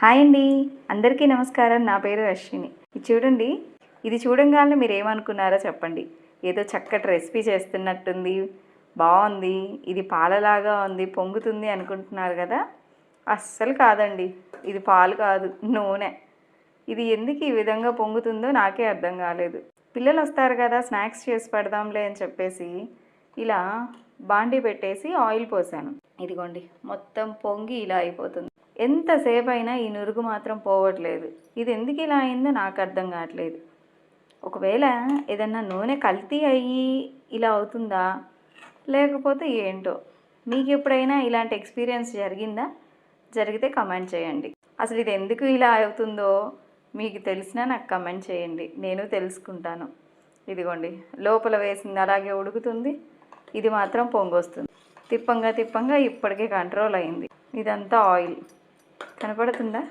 Hi అండి. అందరికీ నమస్కారం. నా పేరు అశ్విని ఇది చూడండి. ఇది చూడంగానే మీరు ఏమనుకున్నారో చెప్పండి. ఏదో చక్కటి రెసిపీ చేస్తున్నట్టుంది. బాగుంది. ఇది పాలలాగా ఉంది. పొంగుతుంది అనుకుంటున్నారు కదా? అస్సలు కాదండి. ఇది పాలు కాదు. నూనె. ఇది ఎందుకు ఈ విధంగా పొంగుతుందో నాకే అర్థం కాలేదు. పిల్లలు వస్తారు కదా స్నాక్స్ చేసి పెడదాంలే అని చెప్పేసి ఇలా బాండి పెట్టేసి ఆయిల్ పోసాను. ఇదిగోండి. మొత్తం పొంగి ఇలా అయిపోతుంది. ఎంతసేపు అయినా ఈ నురుగు మాత్రం పోవట్లేదు. ఇది ఎందుకు ఇలా అయిందో నాకు అర్థం కావట్లేదు. ఒకవేళ ఏదన్నా నూనె కల్తీ అయ్యి ఇలా అవుతుందా? లేకపోతే ఏంటో? మీకు ఎప్పుడైనా ఇలాంటి ఎక్స్పీరియన్స్ జరిగిందా? జరిగితే కమెంట్ చేయండి. అసలు ఇది ఎందుకు ఇలా అవుతుందో మీకు తెలిసినా నాకు కమెంట్ చేయండి. నేను తెలుసుకుంటాను. ఇదిగోండి లోపల వేసింది అలాగే ఉడుకుతుంది. ఇది మాత్రం పొంగొస్తుంది. తిప్పంగా తిప్పంగా ఇప్పటికే కంట్రోల్ అయింది. ఇదంతా ఆయిల్ కనపడుతుందా?